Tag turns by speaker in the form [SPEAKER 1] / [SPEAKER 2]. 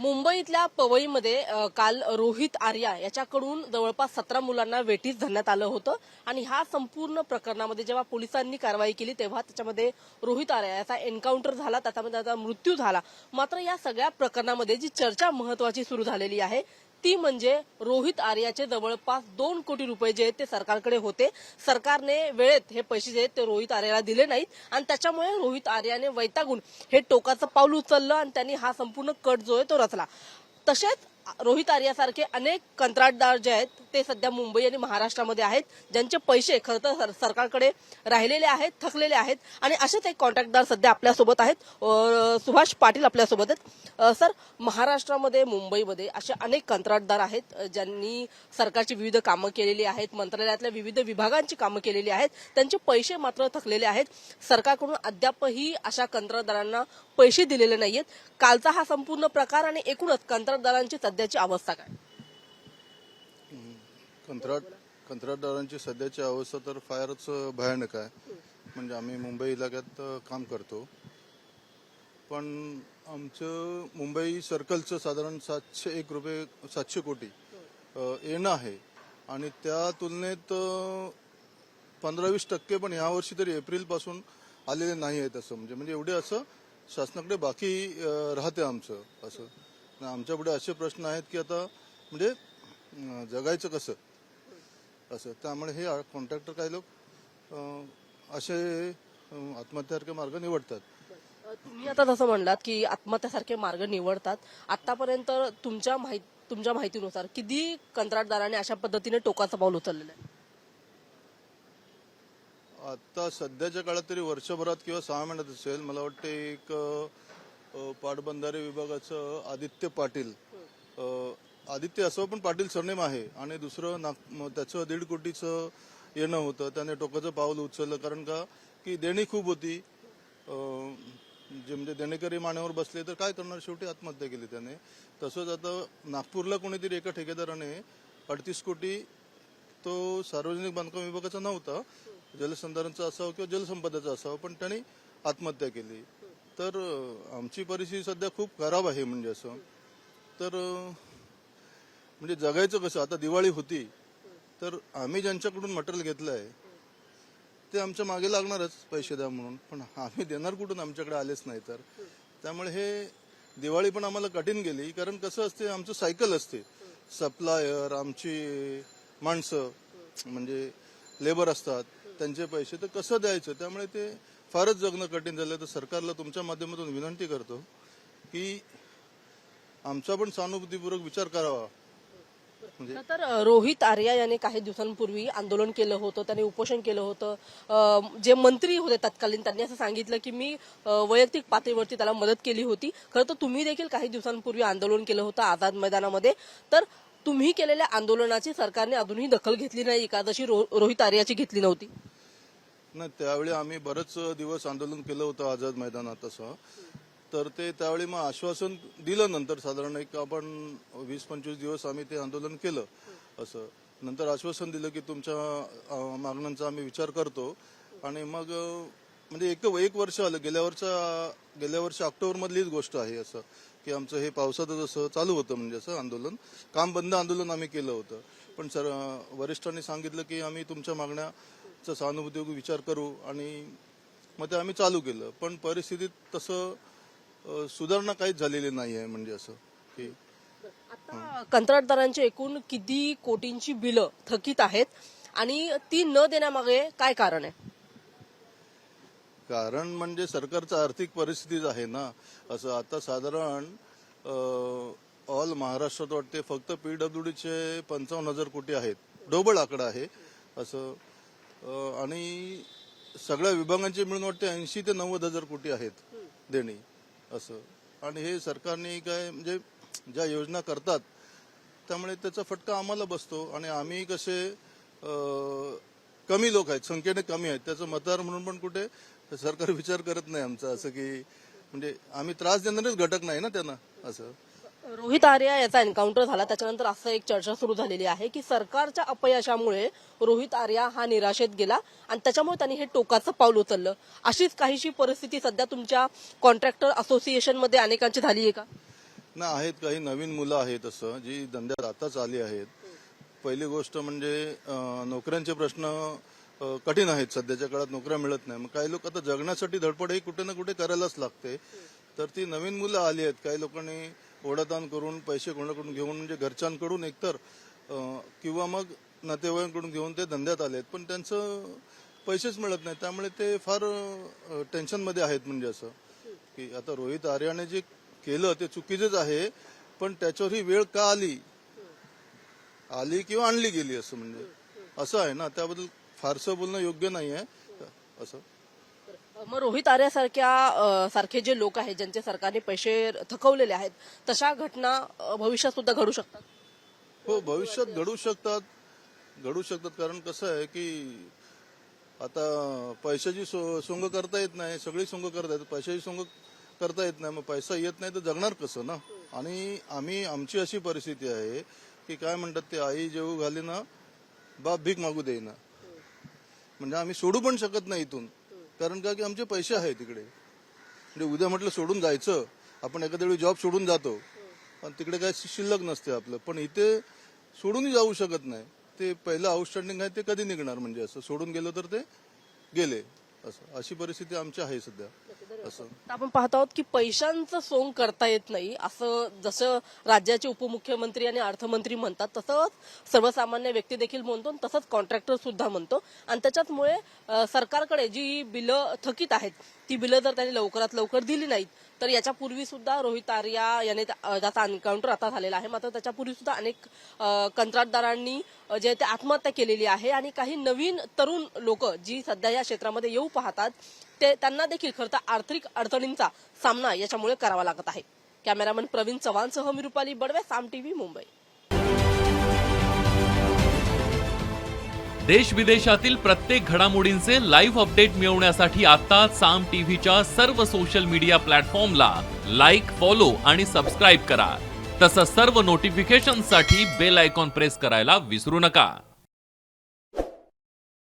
[SPEAKER 1] मुंबईतल्या पवईमध्ये काल रोहित आर्या याच्याकडून जवळपास सतरा मुलांना वेटीस धरण्यात आलं होतं. आणि ह्या संपूर्ण प्रकरणामध्ये जेव्हा पोलिसांनी कारवाई केली तेव्हा त्याच्यामध्ये रोहित आर्या याचा एन्काउंटर झाला. त्याच्यामध्ये त्याचा मृत्यू झाला. मात्र या सगळ्या प्रकरणामध्ये जी चर्चा महत्वाची सुरू झालेली आहे ती म्हणजे रोहित आर्याचे जवळपास दोन कोटी रुपये जे आहेत ते सरकारकडे होते. सरकारने वेळेत हे पैसे जे आहेत ते रोहित आर्याला दिले नाहीत. आणि त्याच्यामुळे रोहित आर्याने वैतागून हे टोकाचं पाऊल उचललं आणि त्यांनी हा संपूर्ण कट जो आहे तो रचला. तसेच रोहित आर्यासारखे अनेक कंत्राटदार जे आहेत ते सध्या मुंबई आणि महाराष्ट्रामध्ये आहेत ज्यांचे पैसे खरं तर सर- सरकारकडे राहिलेले आहेत थकलेले आहेत आणि असेच एक कॉन्ट्रॅक्टदार सध्या आपल्यासोबत आहेत. सुभाष पाटील आपल्यासोबत आहेत. सर महाराष्ट्रामध्ये मुंबईमध्ये असे अनेक कंत्राटदार आहेत ज्यांनी सरकारची विविध कामं केलेली आहेत मंत्रालयातल्या विविध विभागांची कामं केलेली आहेत त्यांचे पैसे मात्र थकलेले आहेत. सरकारकडून अद्यापही अशा कंत्राटदारांना पैसे दिलेले नाहीयेत. कालचा हा संपूर्ण प्रकार आणि एकूणच कंत्राटदारांची सध्याची अवस्था काय?
[SPEAKER 2] कंत्राट कंत्राटदारांची सध्याची अवस्था तर फारच भयानक आहे. म्हणजे आम्ही मुंबई इलाक्यात काम करतो. पण आमचं मुंबई सर्कलचं साधारण सातशे एक रुपये सातशे कोटी येणं आहे. आणि त्या तुलनेत पंधरा वीस टक्के पण यावर्षी तरी एप्रिलपासून आलेले नाही आहेत असं. म्हणजे म्हणजे एवढे असं शासनाकडे बाकी राहते आमचं असं. आमच्यापुढे असे प्रश्न आहेत की आता म्हणजे जगायचं कसं? असं. त्यामुळे हे कॉन्ट्रॅक्टर काही लोक असे आत्महत्यासारखे मार्ग निवडतात.
[SPEAKER 1] तुम्ही आता जसं म्हणलात की आत्महत्यासारखे मार्ग निवडतात. आतापर्यंत तुमच्या माहिती तुमच्या माहितीनुसार किती कंत्राटदारांनी अशा पद्धतीने टोकाचं पाऊल उचललेलं आहे?
[SPEAKER 2] आता सध्याच्या काळात तरी वर्षभरात किंवा सहा महिन्यात असेल. मला वाटतं एक पाटबंधारे विभागाचं आदित्य पाटील. आदित्य असं पण पाटील सरनेम आहे. आणि दुसरं नाग म- त्याचं दीड कोटीचं येणं होतं. त्याने टोकाचं पाऊल उचललं. कारण का? की देणी खूप होती. जे म्हणजे देणेकरी मान्यावर बसले तर काय करणार? शेवटी आत्महत्या केली त्याने. तसंच आता नागपूरला कोणीतरी एका ठेकेदाराने अडतीस कोटी तो सार्वजनिक बांधकाम विभागाचा नव्हता. जलसंधारणचा असावं किंवा जलसंपदाचा असावं. पण त्याने आत्महत्या केली. तर आमची परिस्थिती सध्या खूप खराब आहे म्हणजे असं. तर म्हणजे जगायचं कसं आता दिवाळी होती तर आम्ही ज्यांच्याकडून मटेरियल घेतलं आहे ते आमच्या मागे लागणारच पैसे द्या म्हणून. पण आम्ही देणार कुठून? आमच्याकडे आलेच नाही तर. त्यामुळे हे दिवाळी पण आम्हाला कठीण गेली कारण कसं असते आमचं सायकल असते. सप्लायर आमची माणसं म्हणजे लेबर असतात त्यांचे पैसे तर कसं द्यायचं? त्यामुळे ते फारच जगणं कठीण झालं तर सरकारला तुमच्या माध्यमातून विनंती करतो की आमचा पण सहानुभूतीपूर्वक विचार करावा.
[SPEAKER 1] खरं तर रोहित आर्या याने काही दिवसांपूर्वी आंदोलन केलं होतं त्याने उपोषण केलं होतं. जे मंत्री होते तत्कालीन त्यांनी असं सांगितलं की मी वैयक्तिक पातळीवरती त्याला मदत केली होती. खरं तर तुम्ही देखील काही दिवसांपूर्वी आंदोलन केलं होतं आझाद मैदानामध्ये. तर तुम्ही केलेल्या आंदोलनाची सरकारने अजूनही दखल घेतली नाही का जशी रो- रोहित आर्याची घेतली नव्हती.
[SPEAKER 2] नाही त्यावेळी आम्ही बरेच दिवस आंदोलन केलं होतं आझाद मैदानात असं. तर ते त्यावेळी मग आश्वासन दिलं नंतर साधारण एक आपण वीस पंचवीस दिवस आम्ही ते आंदोलन केलं असं. नंतर आश्वासन दिलं की तुमच्या मागण्यांचा आम्ही विचार करतो. आणि मग म्हणजे एक एक वर्ष आलं गेल्या वर्षा गेल्या वर्षी ऑक्टोबर मधलीच गोष्ट आहे असं की आमचं हे पावसातच असं चालू होतं म्हणजे असं आंदोलन काम बंद आंदोलन आम्ही केलं होतं. पण सर वरिष्ठांनी सांगितलं की आम्ही तुमच्या मागण्या मागण्याचा सहानुभूती विचार करू आणि मग ते आम्ही चालू केलं. पण परिस्थितीत तसं सुधारणा काहीच झालेली नाही आहे म्हणजे असं की
[SPEAKER 1] आता कंत्राटदारांची एकूण किती कोटींची बिलं थकीत आहेत आणि ती न देण्यामागे काय कारण आहे?
[SPEAKER 2] कारण म्हणजे सरकारचं आर्थिक परिस्थितीच आहे ना. असं आता साधारण ऑल महाराष्ट्रात वाटते फक्त पीडब्ल्यूडीचे पंचावन्न हजार कोटी आहेत. डोबल आकडा आहे असं आणि सगळ्या विभागांचे मिळून वाटते ऐंशी ते नव्वद हजार कोटी आहेत देणी असं. आणि हे सरकारने काय म्हणजे ज्या योजना करतात त्यामुळे त्याचा फटका आम्हाला बसतो. आणि आम्ही कसे कमी लोक आहेत संख्येने कमी आहेत त्याचं मतदार म्हणून पण कुठे सरकार विचार करत नाही आमचा असं की म्हणजे आम्ही त्रास देणारेच घटक नाही ना त्यांना असं.
[SPEAKER 1] रोहित आर्या याचा एन्काउंटर झाला. त्याच्यानंतर असं एक चर्चा सुरू झालेली आहे की सरकारच्या अपयशामुळे रोहित आर्या हा निराशेत गेला आणि त्याच्यामुळे त्यांनी हे टोकाचं पाऊल उचललं. अशीच काहीशी परिस्थिती सध्या तुमच्या कॉन्ट्रॅक्टर असोसिएशनमध्ये अनेकांची झाली आहे का?
[SPEAKER 2] ना आहेत काही नवीन मुलं आहेत असं जी धंद्यात आताच आली आहेत. पहिली गोष्ट म्हणजे नोकऱ्यांचे प्रश्न कठीण आहेत. सध्याच्या काळात नोकऱ्या मिळत नाही. मग काही लोक आता जगण्यासाठी धडपड ही कुठे ना कुठे करायलाच लागते. तर ती नवीन मुलं आली आहेत. काही लोकांनी ओढाताण करून पैसे कोणाकडून घेऊन म्हणजे घरच्यांकडून एकतर किंवा मग नातेवाईकांकडून घेऊन ते धंद्यात आले आहेत. पण त्यांचं पैसेच मिळत नाही त्यामुळे ते फार टेन्शनमध्ये आहेत म्हणजे असं. की आता रोहित आर्याने जे केलं ते चुकीचेच आहे पण त्याच्यावर ही वेळ का आली? आली किंवा आणली गेली असं म्हणजे. असं आहे ना? त्याबद्दल फारसं बोलणं योग्य नाही आहे असं.
[SPEAKER 1] मग रोहित आर्यासारख्या सारखे जे लोक आहेत ज्यांचे सरकारने पैसे थकवलेले आहेत तशा घटना भविष्यात सुद्धा घडू शकतात?
[SPEAKER 2] हो भविष्यात घडू शकतात. घडू शकतात. कारण कसं आहे की आता पैशाची सो- सोंग करता येत नाही सगळी सोंग करता येत पैशाची सोंग करता येत नाही मग पैसा येत नाही तर जगणार कसं ना? आणि आम्ही आमची अशी परिस्थिती आहे की काय म्हणतात ते आई जेऊ घाली ना बाप भीक मागू देईना. म्हणजे आम्ही सोडू पण शकत नाही इथून. कारण का की आमचे पैसे आहेत तिकडे. म्हणजे उद्या म्हटलं सोडून जायचं. आपण एखाद्या वेळी जॉब सोडून जातो. पण तिकडे काय शिल्लक नसते आपलं. पण इथे सोडूनही जाऊ शकत नाही. ते पहिलं आउटस्टँडिंग आहे ते कधी निघणार म्हणजे असं? सोडून गेलं तर ते गेले. असं. अशी परिस्थिती आमची आहे सध्या. असं.
[SPEAKER 1] तर आपण पाहत आहोत की पैशांचं सोंग करता येत नाही असं जसं राज्याचे उपमुख्यमंत्री आणि अर्थमंत्री म्हणतात तसंच सर्वसामान्य व्यक्ती देखील म्हणतो आणि तसंच कॉन्ट्रॅक्टर सुद्धा म्हणतो. आणि त्याच्याचमुळे सरकारकडे जी बिलं थकीत आहेत ती बिलं जर त्यांनी लवकरात लवकर दिली नाहीत तर याच्यापूर्वी सुद्धा रोहित आर्या याने त्याचा अनकाउंटर ज्याचा एन्काउंटर आता झालेला आहे. मात्र त्याच्यापूर्वी सुद्धा अनेक कंत्राटदारांनी जे ते आत्महत्या केलेली आहे. आणि काही नवीन तरुण लोक जी सध्या या क्षेत्रामध्ये येऊ पाहतात ते त्यांना देखील खरं तर आर्थिक अडचणींचा सामना याच्यामुळे करावा लागत आहे. कॅमेरामन प्रवीण चव्हाणसह मी रुपाली बडवे साम टीव्ही मुंबई.
[SPEAKER 3] देश विदेशातील प्रत्येक घडामोडींचे लाईव्ह अपडेट मिळवण्यासाठी आता साम टीव्हीच्या सर्व सोशल मीडिया प्लॅटफॉर्मला लाईक फॉलो आणि सबस्क्राईब करा. तसंच सर्व नोटिफिकेशनसाठी बेल आयकॉन प्रेस करायला विसरू नका.